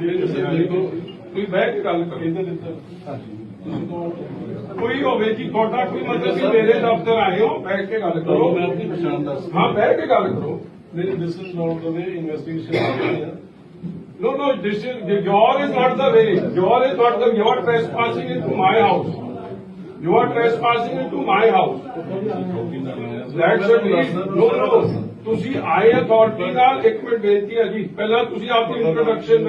ਤੁਸੀਂ ਬਹਿ ਕੇ ਗੱਲ ਕਰੋ ਕੋਈ ਹੋਵੇ ਜੀ ਤੁਹਾਡਾ ਕੋਈ ਮਤਲਬ ਕਿ ਮੇਰੇ ਦਫ਼ਤਰ ਆਏ ਹੋ ਬੈਠ ਕੇ ਗੱਲ ਕਰੋ ਮੈਂ ਆਪਣੀ ਪਛਾਣ ਦੱਸ ਹਾਂ ਬਹਿ ਕੇ ਗੱਲ ਕਰੋ ਮੇਰੇ this is not the way investigation No, no, this is, your is not the way. Your is not the, you are trespassing into my house. You are trespassing into my house. That's a reason. No, no. ਤੁਸੀਂ ਆਏ authority ਨਾਲ ਇੱਕ minute ਬੇਨਤੀ ਹੈ ਜੀ ਪਹਿਲਾਂ ਤੁਸੀਂ ਆਪਣੀ ਇੰਟਰੋਡਕਸ਼ਨ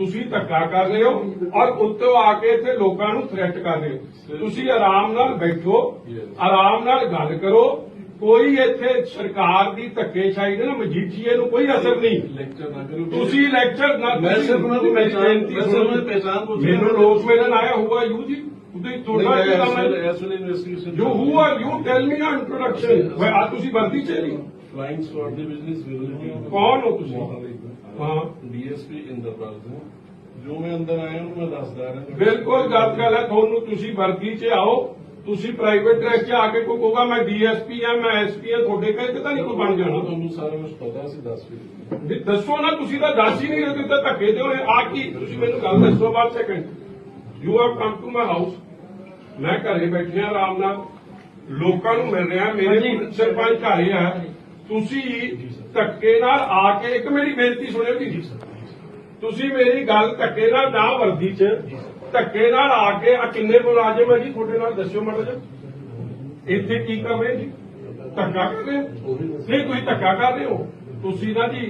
ਤੁਸੀਂ ਧੱਕਾ ਕਰ ਰਹੇ ਹੋ ਔਰ ਉੱਤੋਂ ਆ ਕੇ ਇੱਥੇ ਲੋਕਾਂ ਨੂੰ ਥ੍ਰੈਟ ਕਰ ਰਹੇ ਹੋ। ਤੁਸੀਂ ਆਰਾਮ ਨਾਲ ਬੈਠੋ ਆਰਾਮ ਨਾਲ ਗੱਲ ਕਰੋ। ਕੋਈ ਇੱਥੇ ਸਰਕਾਰ ਦੀ ਧੱਕੇਸ਼ਾਹੀ ਦੇ ਨਾ ਮਜੀਠੀਏ ਨੂੰ ਕੋਈ ਅਸਰ ਨਹੀਂ। ਲੈਕਚਰ ਨਾ ਕਰੋ। ਤੁਸੀਂ ਲੈਕਚਰ ਨਾ ਮੈਂ ਸਿਰਫ ਉਹਨਾਂ ਦੀ ਮੇਰੀ ਬੇਨਤੀ ਮੈਂ ਸਿਰਫ ਸੁਣੋ। ਉਹਨਾਂ ਦੀ ਪਹਿਚਾਣ ਪੁੱਛ। ਮੈਨੂੰ ਲੋਕ ਮਿਲਣ ਆਇਆ ਹੁਆ ਯੂ ਜੀ? ਤੁਸੀਂ ਤੁਹਾਡਾ ਕੀ ਕੰਮ ਹੈ? As investigation you who are you tell me ਨਾ ਇੰਟਰੋਡਕਸ਼ਨ ਵੇ ਆ ਤੁਸੀਂ ਵਰਦੀ ਚ ਨਹੀਂ ਫਲਾਈਂਗ ਸquad ਦੇ ਬਿਜ਼ਨਸ ਵਿਜ਼ਿਟਿੰਗ ਕੌਣ ਹੋ ਤੁਸੀਂ? ਹਾਂ ਡੀਐਸਪੀ ਇੰਦਰਪਾਲ ਸਿੰਘ ਜੋ ਮੈਂ ਅੰਦਰ ਆਇਆ ਉਹਨੂੰ ਮੈਂ ਦੱਸਦਾ ਰਿਹਾ। ਬਿਲਕੁਲ ਗਲਤ ਗੱਲ ਹੈ ਤੁਹਾਨੂੰ ਤੁਸੀਂ ਵਰਦੀ ਚ ਆਓ ਤੁਸੀਂ ਪ੍ਰਾਈਵੇਟ ਡਰੈਸ ਚ ਆ ਕੇ ਕੋਈ ਕਹੋਗਾ ਮੈਂ ਡੀਐਸਪੀ ਆ ਮੈਂ ਐਸਪੀ ਆ ਤੁਹਾਡੇ ਕਹੇ ਕਿ ਤਾਂ ਨਹੀਂ ਕੋਈ ਬਣ ਜਾਣਾ। ਤੁਹਾਨੂੰ ਸਾਰਾ ਕੁਝ ਪਤਾ ਸੀ ਦੱਸ ਵੀ ਦੱਸੋ ਨਾ ਤੁਸੀਂ ਤਾਂ ਦੱਸ ਹੀ ਨਹੀਂ ਰਹੇ ਤਾਂ ਧੱਕੇ ਦੇ ਹੋਏ ਆ ਕੀ ਤੁਸੀਂ ਮੈਨੂੰ ਗੱਲ ਦੱਸੋ ਬਾਅਦ second you have come to my house ਮੈਂ ਘਰੇ ਬੈਠਿਆ ਆਰਾਮ ਨਾਲ। ਲੋਕਾਂ ਨੂੰ ਮਿਲ ਰਿਹਾ ਮੇਰੇ ਸਰਪੰਚ ਘਰੇ ਆ। ਤੁਸੀਂ ਧੱਕੇ ਨਾਲ ਆ ਕੇ ਇੱਕ ਮੇਰੀ ਬੇਨਤੀ ਸੁਣਿਓ ਜੀ। ਤੁਸੀਂ ਮੇਰੀ ਗੱਲ ਧੱਕੇ ਨਾਲ ਨਾ ਵਰਦੀ ਚ ਧੱਕੇ ਨਾਲ ਆ ਕੇ ਆ ਕਿੰਨੇ ਮੁਲਾਜ਼ਮ ਹੈ ਜੀ ਤੁਹਾਡੇ ਨਾਲ ਦੱਸਿਓ ਜਿਹਾ। ਇੱਥੇ ਕੀ ਕਰ ਰਹੇ ਜੀ? ਧੱਕਾ ਕਰ ਰਹੇ ਨਹੀਂ ਤੁਸੀਂ ਧੱਕਾ ਕਰ ਰਹੇ ਹੋ। ਤੁਸੀਂ ਨਾ ਜੀ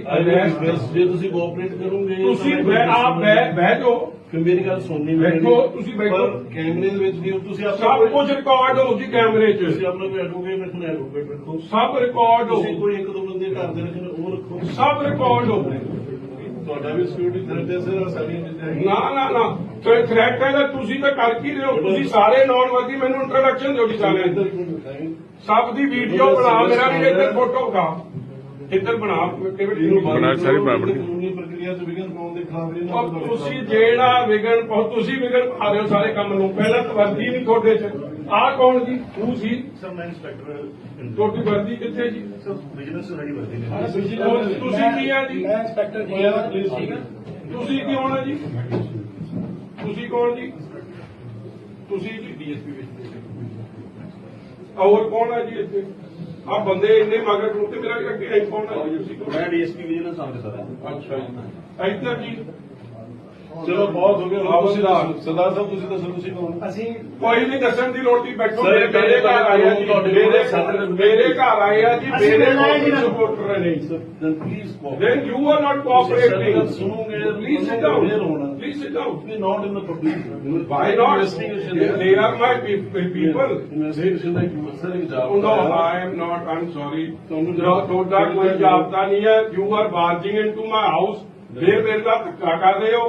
ਜੇ ਤੁਸੀਂ ਕੋਆਪਰੇਟ ਕਰੋਗੇ ਤੁਸੀਂ ਆਪ ਬਹਿ ਜਾਓ। ਫਿਰ ਮੇਰੀ ਗੱਲ ਸੁਣਨੀ ਵੀ ਬੈਠੋ। ਤੁਸੀਂ ਬੈਠੋ। ਪਰ ਕੈਮਰੇ ਦੇ ਵਿੱਚ ਨਹੀਂ ਤੁਸੀਂ ਆਪਣਾ ਸਭ ਕੋਈ- ਕੁਝ ਰਿਕਾਰਡ ਹੋ ਜੀ ਕੈਮਰੇ 'ਚ ਤੁਸੀਂ ਆਪਣਾ ਕੋਈ ਐਡਵੋਕੇਟ ਰੱਖਣਾ ਐਡਵੋਕੇਟ ਰੱਖੋ ਸਭ ਰਿਕਾਰਡ ਹੋ ਤੁਸੀਂ ਕੋਈ ਇੱਕ ਦੋ ਬੰਦੇ ਘਰ ਦੇ ਰੱਖਣੇ ਉਹ ਰੱਖੋ ਸਭ ਰਿਕਾਰਡ ਹੋ ਤੁਹਾਡਾ ਵੀ ਸਿਕਿਉਰਿਟੀ ਥ੍ਰੈਟ ਹੈ ਸਰ ਸਾਰੀਆਂ ਚੀਜ਼ਾਂ ਹੈਗੀਆਂ। ਨਾ ਨਾ ਨਾ ਤੇ ਥ੍ਰੈਟ ਹੈ ਤਾਂ ਤੁਸੀਂ ਤਾਂ ਕਰ ਕੀ ਰਹੇ ਹੋ ਤੁਸੀਂ ਸਾਰੇ ਨੌਨ ਵਰਦੀ ਮੈਨੂੰ ਇੰਟਰੋਡਕਸ਼ਨ ਦਿਓ ਜੀ ਇੱਧਰ ਦਿਖਾਈ। ਸਭ ਦੀ ਵੀਡੀਓ ਬਣਾ ਮੇਰਾ ਵੀ ਇੱਧਰ ਫੋਟੋ ਬਣਾ ਇੱਧਰ ਬਣਾ ਕਿਵੇਂ ਬਣਾ ਸਾਰੀ ਕਰੋ, ਬਰਾਬਰ। ਕਾਨੂੰਨੀ ਪ੍ਰਕਿਰਿਆ ਚ ਵਿਘਨ ਪਾਉਣ ਦੇ ਖਿਲਾਫ ਇਹਨਾਂ ਔਰ ਨੂੰ ਤੁਸੀਂ ਜਿਹੜਾ ਵਿਗਣ ਪਾਓ ਤੁਸੀਂ ਵਿਗਣ ਪਾ ਰਹੇ ਹੋ ਸਾਰੇ ਕੰਮ ਨੂੰ। ਪਹਿਲਾਂ ਤਾਂ ਵਰਦੀ ਨਹੀਂ ਤੁਹਾਡੇ 'ਚ। ਆਹ ਕੌਣ ਜੀ? ਤੂੰ ਸੀ। ਸਰ ਮੈਂ ਇੰਸਪੈਕਟਰ ਤੁਹਾਡੀ ਵਰਦੀ ਕਿੱਥੇ ਜੀ? ਸਰ ਬਿਜ਼ਨਸ ਸਾਡੀ ਵਰਦੀ ਨੇ ਤੁਸੀਂ ਕੀ ਆ ਜੀ? ਮੈਂ ਇੰਸਪੈਕਟਰ ਜੀ ਯਾਰ ਪਲੀਜ਼ ਠੀਕ ਹੈ ਤੁਸੀਂ ਕੌਣ ਆ ਜੀ? ਤੁਸੀਂ ਕੌਣ ਜੀ? ਤੁਸੀਂ ਜੀ। ਡੀਐਸਪੀ ਵਿੱਚ। ਹੋਰ ਕੌਣ ਆ ਜੀ ਇੱਥੇ? ਆ ਬੰਦੇ ਇੰਨੇ ਮਗਰ ਤੇ ਮੇਰਾ ਅੱਗੇ ਐ ਕੌਣ ਆ ਜੀ ਤੁਸੀਂ ਕੌਣ? ਮੈਂ ਡੀਐਸਪੀ ਵਿਜੀਲੈਂਸ ਆਫਿਸਰ ਹਾਂ ਅੱਛਾ ਜੀ ਇੱਧਰ ਜੀ ਚਲੋ ਬਹੁਤ ਹੋ ਗਿਆ ਆਪ ਤੁਸੀਂ ਸਰਦਾਰ। ਦੱਸੋ ਸਰਦਾਰ ਸਾਹਿਬ ਤੁਸੀਂ ਦੱਸੋ ਤੁਸੀਂ ਕੌਣ ਅਸੀਂ ਕੋਈ ਨਹੀਂ ਦੱਸਣ ਦੀ ਲੋੜ ਨਹੀਂ ਬੈਠੋ ਸਰ, ਮੇਰੇ ਘਰ ਆਏ ਆ ਜੀ ਤੁਹਾਡੇ ਮੇਰੇ ਘਰ ਆਏ ਆ ਜੀ ਮੇਰੇ ਨਾ। ਸਪੋਰਟਰ ਨੇ then please cooperate. then you are not cooperating sir, ਸੁਣੋਗੇ, please sit ਤੁਹਾਨੂੰ aware down ਹੋਣਾ। please sit down We're not in the public. why not Investigation they, they are my pe- pe- people Investigation ਦਾ ਇੱਕ sir Oh, ਜਵਾਬ no, I am not, I'm sorry. ਤੁਹਾਨੂੰ ਜੋ ਤੁਹਾਡਾ ਕੋਈ ਜਾਬਤਾ ਨਹੀਂ ਹੈ you are barging into my house ਫੇਰ ਮੇਰੇ ਨਾਲ ਧੱਕਾ ਕਰ ਰਹੇ ਹੋ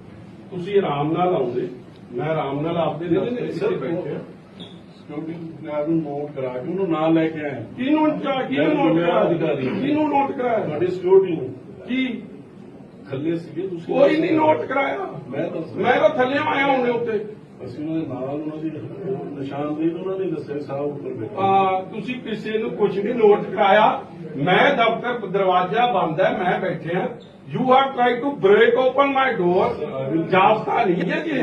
ਤੁਸੀਂ ਆਰਾਮ ਨਾਲ ਆਉਂਦੇ। ਮੈਂ ਆਰਾਮ ਨਾਲ ਆਪਦੇ ਸਰ, ਵਿੱਚ ਬੈਠੇ ਸਿਕਿਉਰਿਟੀ ਗਾਰਡ ਨੂੰ ਨੋਟ ਕਰਾ ਕੇ ਉਹਨੂੰ ਨਾਲ ਲੈ ਕੇ ਆਏ ਕਿਹਨੂੰ ਚਾ ਕਿਹਨੂੰ ਨੋਟ ਕਰਾਇਆ ਕਿਹਨੂੰ ਨੋਟ ਕਰਾਇਆ? ਤੁਹਾਡੀ ਸਿਕਿਉਰਿਟੀ ਨੂੰ। ਕੀ? ਥੱਲੇ ਸੀਗੇ ਤੁਸੀਂ ਕੋਈ ਨਹੀਂ ਨੋਟ ਕਰਾਇਆ। ਮੈਂ ਤਾਂ ਮੈਂ ਤਾਂ ਥੱਲੇ ਆਇਆ ਹੁੰਦੇ ਉੱਤੇ। ਅਸੀਂ ਉਹਨਾਂ ਦੇ ਨਾਲ ਉਹਨਾਂ ਦੀ ਨਿਸ਼ਾਨਦੇਹੀ ਉਹਨਾਂ ਨੇ ਦੱਸਿਆ ਸਾਹ ਉੱਪਰ ਬੈਠਾ। ਆ ਤੁਸੀਂ ਕਿਸੇ ਨੂੰ ਕੁਝ ਨਹੀਂ ਨੋਟ ਕਰਾਇਆ। ਮੈਂ ਦਫ਼ਤਰ ਦਰਵਾਜ਼ਾ ਬੰਦ ਹੈ ਮੈਂ ਬੈਠਿਆ you have try to break open my door ਜਾਬਤਾ ਨਹੀਂ ਹੈ ਜੀ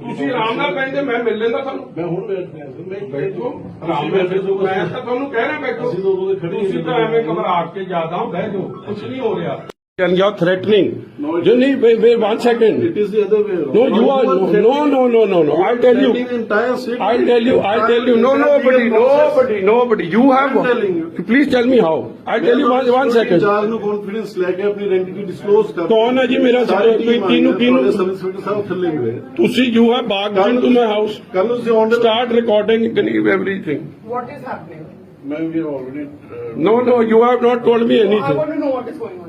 ਤੁਸੀਂ ਆਰਾਮ ਨਾਲ ਕਹਿੰਦੇ ਮੈਂ ਮਿਲ ਲੈਂਦਾ ਤੁਹਾਨੂੰ। ਮੈਂ ਹੁਣ ਬੈਠ ਰਿਹਾ ਬੈਠੋ। ਆਰਾਮ ਨਾਲ ਬੈਠੋ ਮੈਂ ਤਾਂ ਤੁਹਾਨੂੰ ਕਹਿਣਾ ਬੈਠੋ। ਅਸੀਂ ਤਾਂ ਉਦੋਂ ਦੇ ਖੜੇ ਹੀ ਤੁਸੀਂ ਤਾਂ। ਐਵੇਂ ਘਬਰਾ ਕੇ ਜ਼ਿਆਦਾ ਬਹਿ ਜਾਓ। ਕੁਝ ਨਹੀਂ ਹੋ ਰਿਹਾ। and you're threatening No, it- you need wait, wait one second It is the other way around. no you are no no no no no no i'll tell you Threatening the entire city. I'll tell you, I'll tell you. No, nobody, nobody, nobody. You have. I'm telling you. Please tell me how. I'll tell you one, one second. ਚਾਰ ਨੂੰ confidence ਲੈ ਕੇ ਆਪਣੀ identity disclose ਕਰ ਕੌਣ ਹੈ ਜੀ ਮੇਰਾ ਸਾਰੀ ਸਾਰੇ- team ਕਿਹਨੂੰ- ਆਈ ਹੈ, ਕਿਹਨੂੰ- ਤੁਹਾਡੇ ਸਬ ਇੰਸਪੈਕਟਰ ਸਾਹਿਬ ਥੱਲੇ ਗਏ ਤੁਸੀਂ you have barged into my house. ਕੱਲ ਨੂੰ ਤੁਸੀਂ ਆਨ Start recording everything. What is happening? ਮੈਂ ਵੀ already No, no, you have not told me I anything. want to know what is going on now.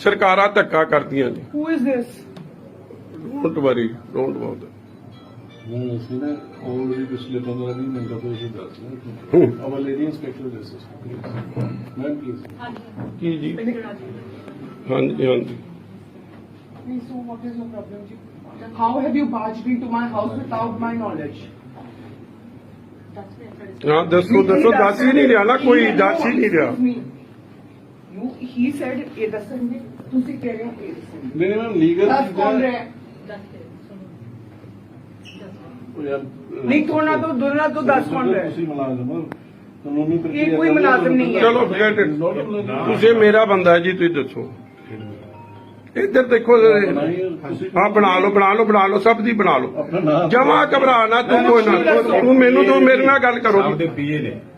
ਸਰਕਾਰਾਂ ਧੱਕਾ ਕਰਦੀਆਂ ਨੇ Who is this? Don't worry don't ਬਾਉਟ ਨਹੀਂ ਅਸੀਂ ਨਾ ਆਲਰੇਡੀ ਪਿਛਲੇ 15 20 ਮਿੰਟਾਂ ਤੋਂ ਇਹ ਦੱਸ ਰਹੇ ਹਾਂ our lady inspector justice ma'am please ਕੀ ਜੀ ਹਾਂਜੀ ਹਾਂਜੀ Please, so what is your problem? ji? How have you barged into my house without my knowledge? ਹਾਂ ਦੱਸੋ ਦੱਸੋ ਦੱਸ ਹੀ ਨਹੀਂ ਰਿਹਾ ਨਾ ਕੋਈ ਦੱਸ ਹੀ ਨਹੀਂ ਰਿਹਾ Excuse me. You, he said, ਇਹ ਦੱਸਣਗੇ ਤੁਸੀਂ ਕਹਿ ਰਹੇ ਹੋ ਇਹ ਦੱਸਣਗੇ ਨਹੀਂ ਨਹੀਂ ਮੈਮ ਲੀਗਲ ਦੱਸ ਕੌਣ ਰਿਹਾ ਹੈ? ਨਹੀਂ ਥੋੜਾ ਤੋਂ ਦੋਨਾਂ ਤੋਂ ਦੱਸ ਕੌਣ ਰਿਹਾ ਹੈ? ਤੁਸੀਂ ਮੁਲਾਜ਼ਮ ਹੋ ਕਾਨੂੰਨੀ ਪ੍ਰਕਿਰਿਆ ਇਹ ਕੋਈ ਮੁਲਾਜ਼ਮ ਨਹੀਂ ਹੈ। ਚਲੋ forget it. ਤੁਸੀਂ ਮੇਰਾ ਬੰਦਾ ਜੀ ਤੁਸੀਂ ਦੱਸੋ ਇੱਧਰ ਦੇਖੋ ਹਾਂ ਬਣਾ ਲਓ ਬਣਾ ਲਓ ਬਣਾ ਲਓ ਸਭ ਦੀ ਬਣਾ ਲਓ ਜਮਾ ਘਬਰਾ ਨਾ ਤੂੰ ਕੋਈ ਨਾ ਤੂੰ ਮੈਨੂੰ ਤੂੰ ਮੇਰੇ ਨਾਲ ਗੱਲ ਕਰੋ ਪੀਏ ਨੇ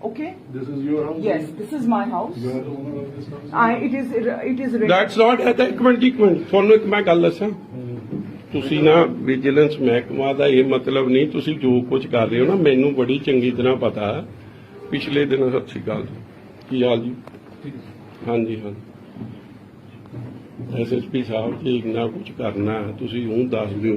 Okay. This is your house Yes, this is my house. You are the owner of this house I. It is. It is. That's not at ਇੱਕ ਮਿੰਟ ਇੱਕ ਮਿੰਟ ਤੁਹਾਨੂੰ ਇੱਕ ਮੈਂ ਗੱਲ ਦੱਸਾਂ ਤੁਸੀਂ ਨਾ ਵਿਜੀਲੈਂਸ ਮਹਿਕਮਾ ਦਾ ਇਹ ਮਤਲਬ ਨਹੀਂ ਤੁਸੀਂ ਜੋ ਕੁਝ ਕਰ ਰਹੇ ਹੋ ਨਾ ਮੈਨੂੰ ਬੜੀ ਚੰਗੀ ਤਰ੍ਹਾਂ ਪਤਾ ਹੈ ਪਿਛਲੇ ਦਿਨ ਸਤਿ ਸ਼੍ਰੀ ਅਕਾਲ ਕੀ ਹਾਲ ਜੀ ਹਾਂਜੀ ਹਾਂ ਐਸਐਸਪੀ ਸਾਹਿਬ ਜੀ ਇੰਨਾ ਕੁਝ ਕਰਨਾ ਹੈ, ਤੁਸੀਂ ਉਹ ਦੱਸ ਦਿਓ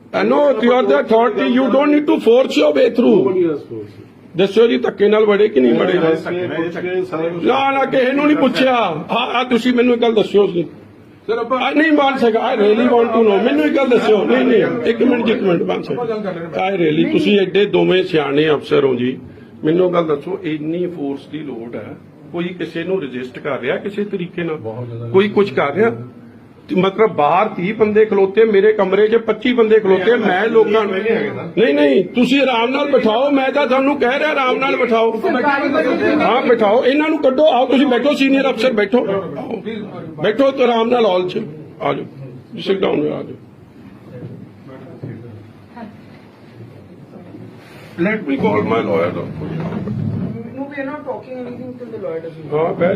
I know you are the authority. You don't need to force your way through. ਦੱਸੋ ਜੀ ਧੱਕੇ ਨਾਲ ਵੜੇ ਕਿ ਨਹੀਂ ਵੜੇ? ਨਾ ਨਾ ਕਿਸੇ ਨੂੰ ਨਹੀਂ ਪੁੱਛਿਆ। ਆ ਆ ਤੁਸੀਂ ਮੈਨੂੰ ਇੱਕ ਗੱਲ ਦੱਸਿਓ ਸੀ ਸਰ ਆਪਾਂ ਨਹੀਂ ਮੰਨ ਸਕਾ I really want to know ਮੈਨੂੰ ਇੱਕ ਗੱਲ ਦੱਸਿਓ। ਨਹੀਂ ਨਹੀਂ ਇੱਕ ਮਿੰਟ ਜੀ, ਇੱਕ ਮਿੰਟ ਮੰਨ ਸਕਾ ਆਈ ਰੀਲੀ ਤੁਸੀਂ ਐਡੇ ਦੋਵੇਂ ਸਿਆਣੇ ਅਫਸਰ ਹੋ ਜੀ। ਮੈਨੂੰ ਗੱਲ ਦੱਸੋ ਇੰਨੀ ਫੋਰਸ ਦੀ ਲੋੜ ਹੈ। ਕੋਈ ਕਿਸੇ ਨੂੰ ਰਜਿਸਟ ਕਰ ਰਿਹਾ ਕਿਸੇ ਤਰੀਕੇ ਨਾਲ? ਕੋਈ ਕੁਝ ਕਰ ਰਿਹਾ? ਮਤਲਬ ਬਾਹਰ 30 ਬੰਦੇ ਖਲੋਤੇ ਮੇਰੇ ਕਮਰੇ 'ਚ 25 ਬੰਦੇ ਖਲੋਤੇ ਮੈਂ ਲੋਕਾਂ ਨੂੰ ਨਹੀਂ ਨਹੀਂ ਤੁਸੀਂ ਆਰਾਮ ਨਾਲ ਬਿਠਾਓ ਮੈਂ ਤਾਂ ਤੁਹਾਨੂੰ ਕਹਿ ਰਿਹਾ ਆਰਾਮ ਨਾਲ ਬਿਠਾਓ। ਹਾਂ ਬਿਠਾਓ ਇਹਨਾਂ ਨੂੰ ਕੱਢੋ ਆਓ ਤੁਸੀਂ ਬੈਠੋ ਸੀਨੀਅਰ ਅਫਸਰ ਬੈਠੋ। ਆਓ। ਬੈਠੋ ਤੇ ਆਰਾਮ ਨਾਲ ਹਾਲ 'ਚ ਆ ਜਾਓ ਸਿਟ ਡਾਊਨ ਆ ਜਾਓ। Let me call my lawyer No, we are not talking anything till the lawyer doesn't. ਹਾਂ ਬਹਿ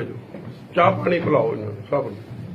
ਜਾਓ। ਚਾਹ ਪਾਣੀ ਪਿਲਾਓ ਇਹਨਾਂ ਨੂੰ ਸਭ ਨੂੰ।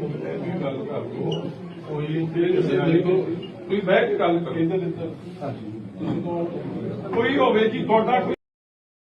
ਚਾਰਲੀ ਬੁਲਾਓ ਗੱਲ ਕਰ ਲਓ। ਕੋਈ ਕੋਈ ਬਹਿ ਕੇ ਗੱਲ ਕਰੋ। ਕੋਈ ਹੋਵੇ ਜੀ ਤੁਹਾਡਾ